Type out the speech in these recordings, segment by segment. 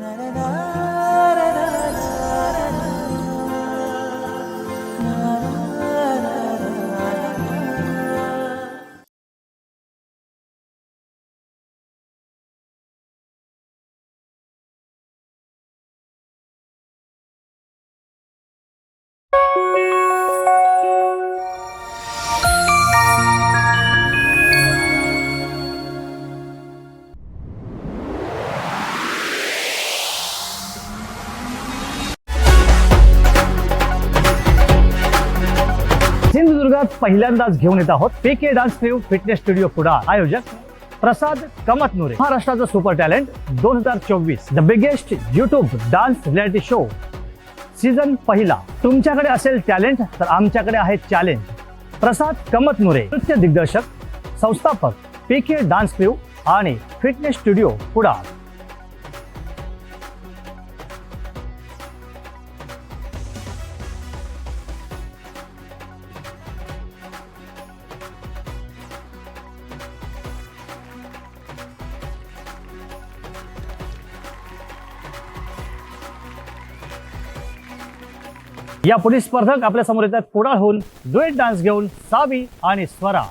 na na na सिंधुदुर्गात पहिल्यांदाच घेऊन येत आहोत. P K dance crew fitness studio Kudal आयोजक प्रसाद कमतनुरे. महाराष्ट्राचं सुपर टॅलेंट दोन हजार चोवीस. The biggest YouTube dance reality show season पहिला. तुमच्याकडे असेल टॅलेंट तर आमच्याकडे आहे चॅलेंज प्रसाद कमतनुरे नृत्य दिग्दर्शक संस्थापक पी के डान्स क्रिव आणि फिटनेस स्टुडिओ कुडाळ या पुढील स्पर्धक आपल्यासमोर येतात. कुडाळहून डुएट डान्स घेऊन सावी आणि स्वरा.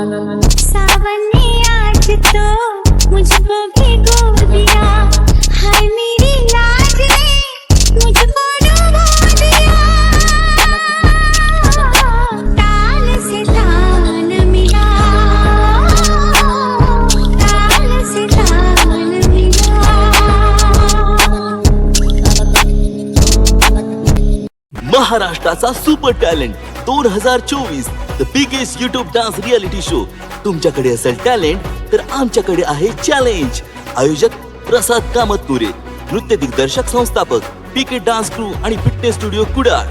सावन ने आज तो मुझको भिगो दिया। हाय मेरी लाज ने मुझको डुबो दिया। ताल से तान मिला। ताल से तान मिला। महाराष्ट्राचा सुपर टॅलेंट दोन हजार चोवीस. The biggest YouTube dance reality show तुमच्याकडे असेल टॅलेंट तर आमच्याकडे आहे चॅलेंज आयोजक प्रसाद कामतपुरे नृत्य दिग्दर्शक संस्थापक पीके डान्स क्रू आणि फिटनेस स्टुडिओ कुडाळ.